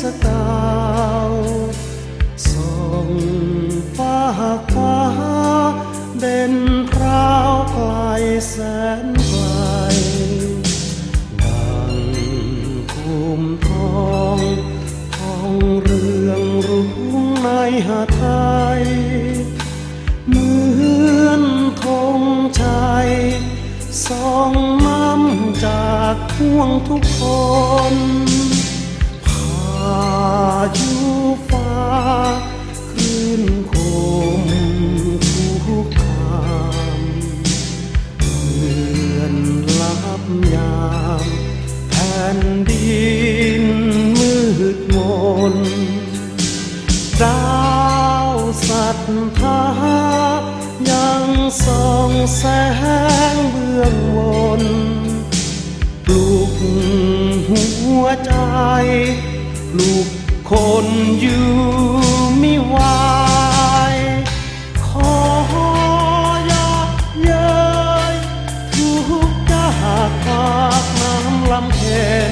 สกาวส่องฟ้าฟ้าเด่นพราวไกลแสนไกลดังภูมิทองทองเรืองรุ่งในหาไทยเหมือนธงชัยส่องน้ำจากห่วงทุกคน สัตธายังส่องแสงเบื้องบนปลุกหัวใจปลุกคนอยู่ไม่ไหวขอยกเย้ยทุกจากปากน้ำลำเค็น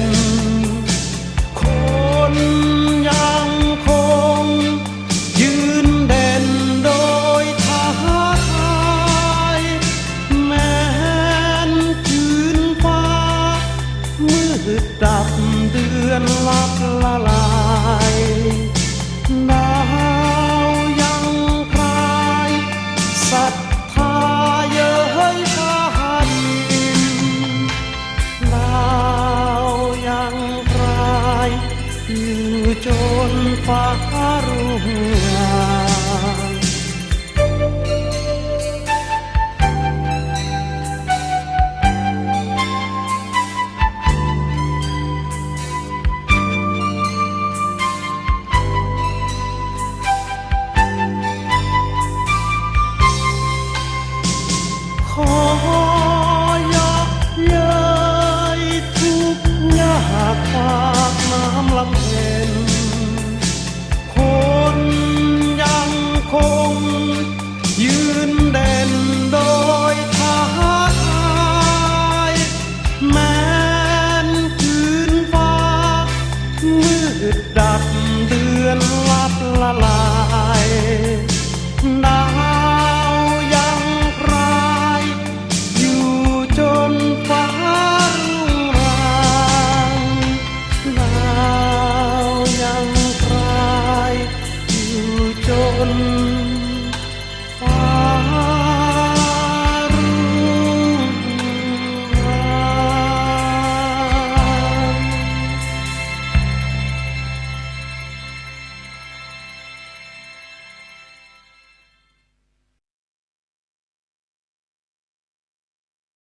มืดดับเดือนลับละลายดาวยังพรายศรัทธาเย้ยฟ้าดินดาวยังพรายอยู่จนฟ้ารุ่ง นฟ้ามื